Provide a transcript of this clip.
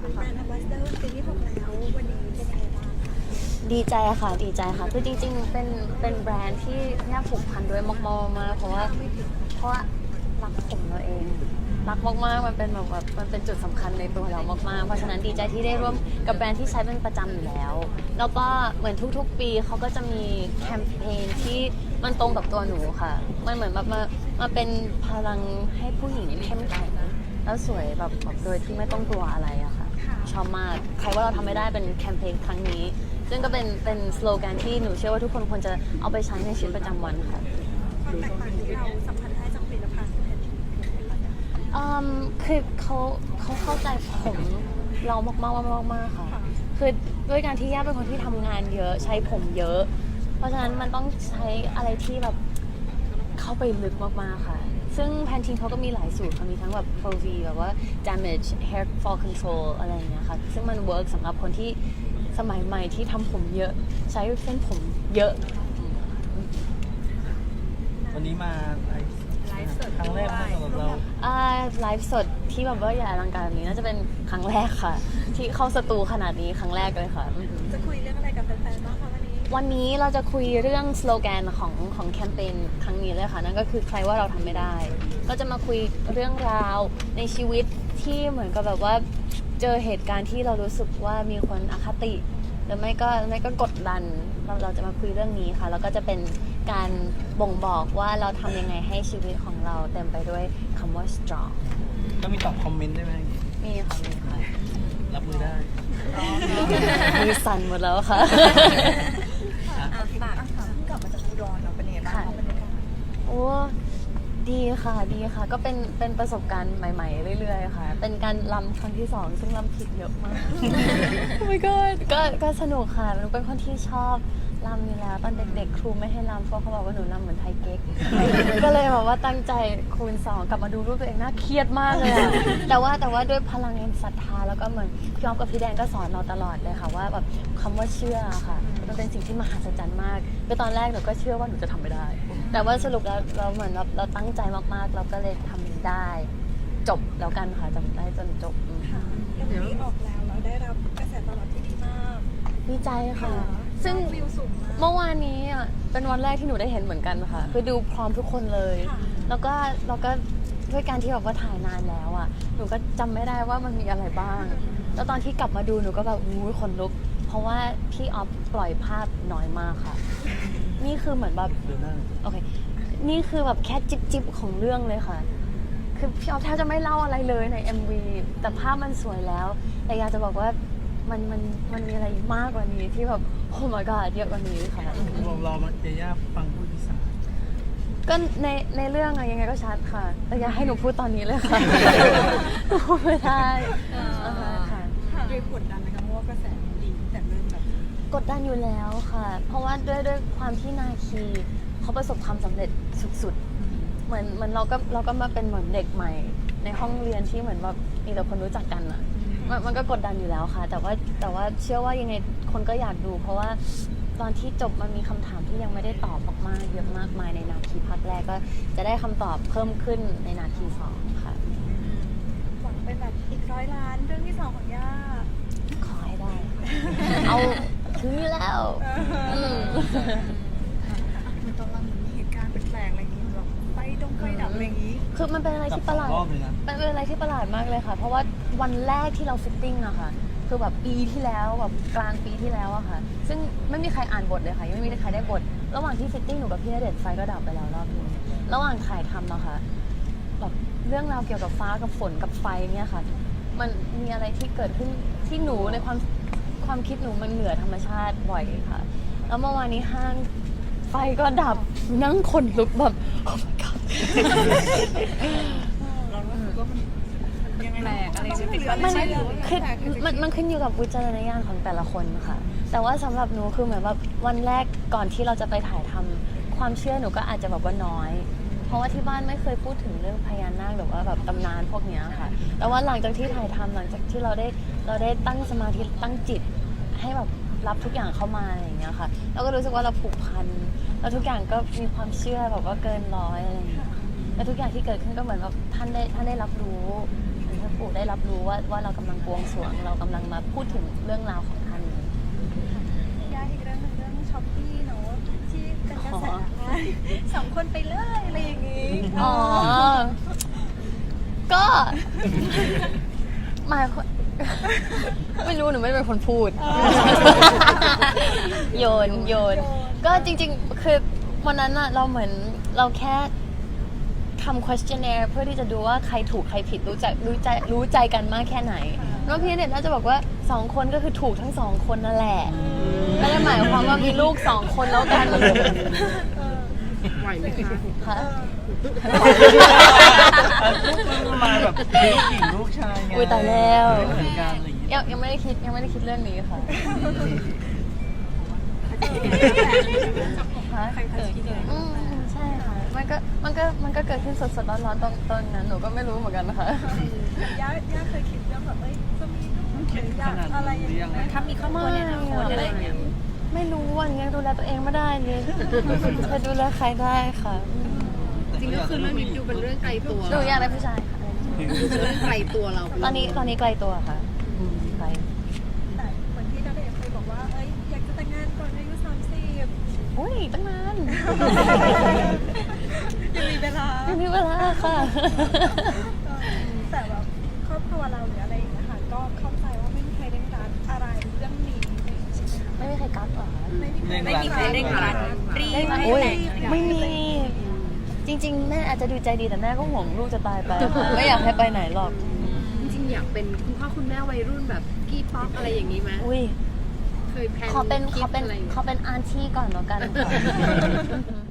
เป็นแบรนด์แอมบาสเดอร์ปีที่หกแล้ววันนี้เป็นยังไงบ้างคะดีใจค่ะดีใจค่ะคือจริงๆ เป็นเป็นแบรนด์ที่น่าผูกพันด้วยมากๆมากๆเพราะว่าเพราะว่ารักผมเราเองรักมากๆมันเป็นแบบแบบมันเป็นจุดสำคัญในตัวเรามากๆ เพราะฉะนั้นดีใจที่ได้ร่วมกับแบรนด์ที่ใช้เป็นประจำอยู่แล้ว แล้วก็เหมือนทุกๆ ปีเขาก็จะมีแคมเปญที่มันตรงกับตัวหนูค่ะ มันเหมือนแบบมามาเป็นพลังให้ผู้หญิงเข้มแข็ง แล้วสวยแบบแบบโดยที่ไม่ต้องกลัวอะไรอะค่ะ ชอบมาก ใครว่าเราทำไม่ได้เป็นแคมเปญครั้งนี้ ซึ่งก็เป็นเป็นสโลแกนที่หนูเชื่อว่าทุกคนควรจะเอาไปใช้ในชีวิตประจำวันค่ะ ความแตกต่างที่เราสัมผัสได้จากผลิตภัณฑ์แพนทีนอืมคือเขาเขาเข้าใจผมเรามากมากมากๆมากๆค่ะ คือด้วยการที่ย่าเป็นคนที่ทำงานเยอะใช้ผมเยอะ เพราะฉะนั้นมันต้องใช้อะไรที่แบบ เข้าไปลึกมากๆค่ะ ซึ่งแพนทีนเขาก็มีหลายสูตรค่ะมีทั้งแบบ Pro V แบบว่า damage hair fall control อะไรอย่างเงี้ยค่ะ ซึ่งมันเวิร์กสำหรับคนที่สมัยใหม่ที่ทำผมเยอะ ใช้เส้นผมเยอะ วันนี้มาไลฟ์สดครั้งแรกนะสำหรับเราอ่าไลฟ์สดที่แบบว่าใหญ่อลังการแบบนี้น่าจะเป็นครั้งแรกค่ะ ที่เข้าสตูขนาดนี้ครั้งแรกเลยค่ะ จะคุยเรื่องอะไรกับแฟนๆบ้างคะ วันนี้วันนี้เราจะคุยเรื่องสโลแกนของของแคมเปญครั้งนี้เลยค่ะ นั่นก็คือใครว่าเราทำไม่ได้ ก็จะมาคุยเรื่องราวในชีวิตที่เหมือนกับแบบว่าเจอเหตุการณ์ที่เรารู้สึกว่ามีคนอคติ หรือไม่ก็ไม่ก็กดดันเราเราจะมาคุยเรื่องนี้ค่ะ แล้วก็จะเป็นการบ่งบอกว่าเราทำยังไงให้ชีวิตของเราเต็มไปด้วยคำว่า strong ก็มีตอบคอมเมนต์ได้ไหมมีค่ะมีค่ะ รับมือได้ มือสั่นหมดแล้วค่ะ อะฝากเพิ่งกลับมาจากอุดรเนาะเป็นยังไงบ้างคะบรรยากาศโอ้ดีค่ะดีค่ะ ก็เป็นเป็นประสบการณ์ใหม่ ๆ เรื่อย ๆ ค่ะ เป็นการลำครั้งที่สองซึ่งลำผิดเยอะมาก โอ้ my god ก็ก็สนุกค่ะหนูเป็นคนที่ชอบลำอยู่แล้วตอนเด็กๆครูไม่ให้ลำเพราะเขาบอกว่าหนูลำเหมือนไทยเก๊ก ก็เลยแบบว่าตั้งใจคูณสองกลับมาดูรูปตัวเองน่าเครียดมากเลยอะแต่ว่าแต่ว่าด้วยพลังแห่งศรัทธาแล้วก็เหมือนพี่ออฟกับพี่แดงก็สอนเราตลอดเลยค่ะว่าแบบคำว่าเชื่อค่ะ มันเป็นสิ่งที่มหัศจรรย์มากคือตอนแรกหนูก็เชื่อว่าหนูจะทำไม่ได้ แต่ว่าสรุปแล้วเราเหมือนเราเราตั้งใจมากๆ เราก็เลยทำได้ จบแล้วกันค่ะจำได้จนจบอืมค่ะแล้ววันนี้ออกแล้วเราได้รับกระแสตอบรับที่ดีมากดีใจค่ะ ซึ่งวิวสูงมากเมื่อวานนี้อะเป็นวันแรกที่หนูได้เห็นเหมือนกันค่ะ คือดูพร้อมทุกคนเลยค่ะแล้วก็เราก็ด้วยการที่แบบว่าถ่ายนานแล้วอะ หนูก็จำไม่ได้ว่ามันมีอะไรบ้าง แล้วตอนที่กลับมาดูหนูก็แบบอู้ยขนลุก เพราะว่าพี่ออฟปล่อยภาพน้อยมากค่ะ นี่คือเหมือนแบบเดินหน้าโอเค นี่คือแบบแค่จิบจิบๆของเรื่องเลยค่ะ คือพี่ออฟแทบจะไม่เล่าอะไรเลยใน MV แต่ภาพมันสวยแล้ว แต่อยากจะบอกว่ามันมันมันมีอะไรมากกว่านี้ที่แบบโอ้ my god เยอะกว่านี้ค่ะ เรารอมาเจย่าฟังพูดอีสานก็ในในเรื่องอะยังไงก็ชัดค่ะ แต่อย่าให้หนูพูดตอนนี้เลยค่ะหนูพูดไม่ได้อ่าฮะค่ะค่ะ ด้วยกดดันนะคะเพราะว่ากระแสมันดี แต่เริ่มแบบกดดันอยู่แล้วค่ะ เพราะว่าด้วยด้วยความที่นาคีเขาประสบความสำเร็จสุดๆ เหมือนเหมือนเราก็เราก็มาเป็นเหมือนเด็กใหม่ ในห้องเรียนที่เหมือนแบบมีแต่คนรู้จักกันอะมันมันก็กดดันอยู่แล้วค่ะ แต่ว่าแต่ว่าเชื่อว่ายังไงคนก็อยากดู เพราะว่าตอนที่จบมันมีคำถามที่ยังไม่ได้ตอบมากๆเยอะมากมายในนาคีภาคแรกก็จะได้คำตอบเพิ่มขึ้นในนาคีสองค่ะ หวังเป็นแบบอีกร้อยล้านเรื่องที่สองของย่าขอให้ได้ เอาถึงอยู่แล้วอืมมันตอนนั้นมันมีเหตุการณ์แปลกๆอะไรอย่างนี้แบบไฟดงไฟดับอะไรอย่างนี้ คือมันเป็นอะไรกลับที่สปอระงหลาด รอบเลยนะ มันเป็นอะไรที่ประหลาดมากเลยค่ะ เพราะว่าวันแรกที่เราฟิตติ้งอะค่ะ คือแบบปีที่แล้วแบบกลางปีที่แล้วอะค่ะ ซึ่งไม่มีใครอ่านบทเลยค่ะ ยังไม่มีใครได้บท ระหว่างที่ฟิตติ้งหนูกับพี่ณเดชน์ไฟก็ดับไปแล้วรอบนึงระหว่างถ่ายทำอะค่ะ แบบเรื่องราวเกี่ยวกับฟ้ากับฝนกับไฟเนี่ยค่ะ มันมีอะไรที่เกิดขึ้นที่หนูในความ ความคิดหนูมันเหนือธรรมชาติบ่อยค่ะ แล้วเมื่อวานนี้ห้างไฟก็ดับนั่งขนลุกแบบโอ้ my god เรารู้สึกว่ามันยังไงแปลกอะไรจะติดมันคือมันมันขึ้นอยู่กับวิจารณญาณของแต่ละคนค่ะ แต่ว่าสำหรับหนูคือเหมือนแบบวันแรกก่อนที่เราจะไปถ่ายทำความเชื่อหนูก็อาจจะแบบว่าน้อย เพราะว่าที่บ้านไม่เคยพูดถึงเรื่องพญานาคหรือว่าแบบตำนานพวกเนี้ยค่ะ แต่ว่าหลังจากที่ถ่ายทำหลังจากที่เราได้เราได้ตั้งสมาธิตั้งจิต ให้แบบรับทุกอย่างเข้ามาอะไรอย่างเงี้ยค่ะเราก็รู้สึกว่าเราผูกพันแล้วทุกอย่างก็มีความเชื่อแบบว่าเกินร้อยอะไรอย่างเงี้ยค่ะแล้วทุกอย่างที่เกิดขึ้นก็เหมือนแบบท่านได้ท่านได้รับรู้เหมือนปู่ได้รับรู้ว่าว่าเรากำลังบวงสรวง เรากำลังมาพูดถึงเรื่องราวของท่านย่าอีกเรื่องหนึงเรื่องช้อปปี้ กระแสอ๋อสองคนไปเลยอะไรอย่างงี้อ๋อ ก็หมายความไม่รู้หนูไม่ได้เป็นคนพูด โยนโยน ก็จริง ๆ คือวันนั้นอะเราเหมือนเราแค่ทำ questionnaire เพื่อที่จะดูว่าใครถูกใครผิดรู้ใจรู้ใจรู้ใจกันมากแค่ไหน แล้วพี่เนี่ยน่าจะบอกว่าสองคนก็คือถูกทั้งสองคนนั่นแหละไม่ได้หมายความว่ามีลูกสองคนแล้วกันไหวไหมคะ ค่ะลูกมาแบบลูกหญิงลูกชายไงอุ๊ยตายแล้วไม่เหมือนกันอะไรอย่างเงี้ยยังยังไม่ได้คิดยังไม่ได้คิดเรื่องนี้ค่ะฮะอืมใช่ค่ะมั นก็มันก็มันก็เกิดขึ้นสดๆร้อนๆตรงตอนนั้นหนูก็ไม่รู้เหมือนกันนะคะ ย่าย่าเคยคิดเรื่องแบบเอ้ยจะมีลูกหรืออยากอะไรอย่างเงี้ยไหมถ้ามีครอบครัวในอนาคตอะไรอย่างเงี้ยไม่รู้วันยังดูแลตัวเองไม่ได้เลยจะดูแลใครได้ค่ะจริงก็คือเรื่องนี้ดูเป็นเรื่องไกลตัวหนูอยากได้ผู้ชายค่ะเรื่องไกลตัวเราตอนนี้ตอนนี้ไกลตัวค่ะไกลแต่เหมือนที่ณเดชน์เคยบอกว่าเอ้ยอยากจะแต่งงานก่อนอายุสามสิบอุ้ยตั้งนาน ยังมีเวลายังมีเวลาค่ะ แต่แบบครอบครัวเราหรืออะไรอย่างเงี้ยค่ะก็เข้าใจว่าไม่มีใครเร่งรัดอะไรเรื่องนี้ใช่ไหมคะไม่มีใครกักเหรอคะไม่มีใครไม่มีใครเร่งรัดรีบไม่ให้โอ้ยแต่งไม่มี จริง ๆ แม่อาจจะดูใจดีแต่แม่ก็ห่วงลูกจะตายไปค่ะไม่อยากให้ไปไหนหรอก จริงๆอยากเป็นคุณพ่อคุณแม่วัยรุ่นแบบกี้ป๊อกอะไรอย่างนี้ไหมอุ้ยเคยแพลนขอเป็นคิขอดเป็นอะไรอย่างขเงี้อยเป็นอาร์ที่ก่อนแล้วกันค่ะ